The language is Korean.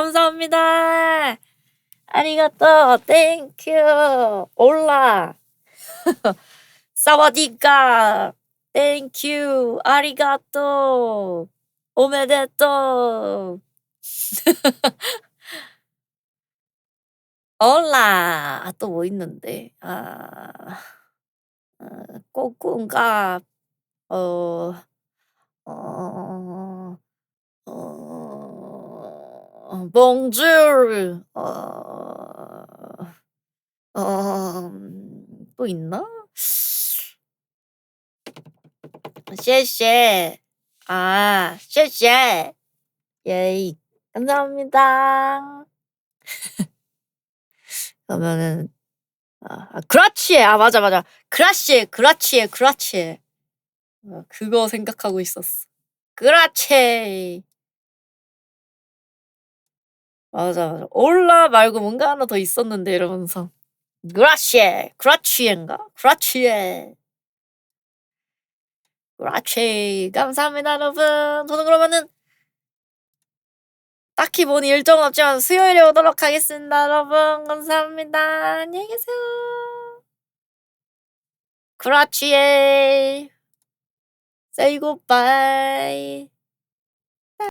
감사합니다. 아리가또, 땡큐, 올라. 사와디카, 땡큐, 아리가또, 오메데또. 올라. 또뭐 있는데, 아, 아 꼬꿍가, 어, 어, 어, 봉주르. 어, 어, 음, 또 있나? 쉐쉐. 아, 쉐쉐. 예이. 감사합니다. 그러면은 아, 아, 그라치에. 아, 맞아 맞아. 그라치, 그라치에, 그라치. 어, 그거 생각하고 있었어. 그라치에. 맞아 맞아. 올라 말고 뭔가 하나 더 있었는데 이러면서 그라시에, 그라치에인가? 그라치에. 그라치. 감사합니다 여러분. 저는 그러면은 딱히 뭔 일정 없지만 수요일에 오도록 하겠습니다 여러분. 감사합니다. 안녕히 계세요. 그라치에. Say goodbye.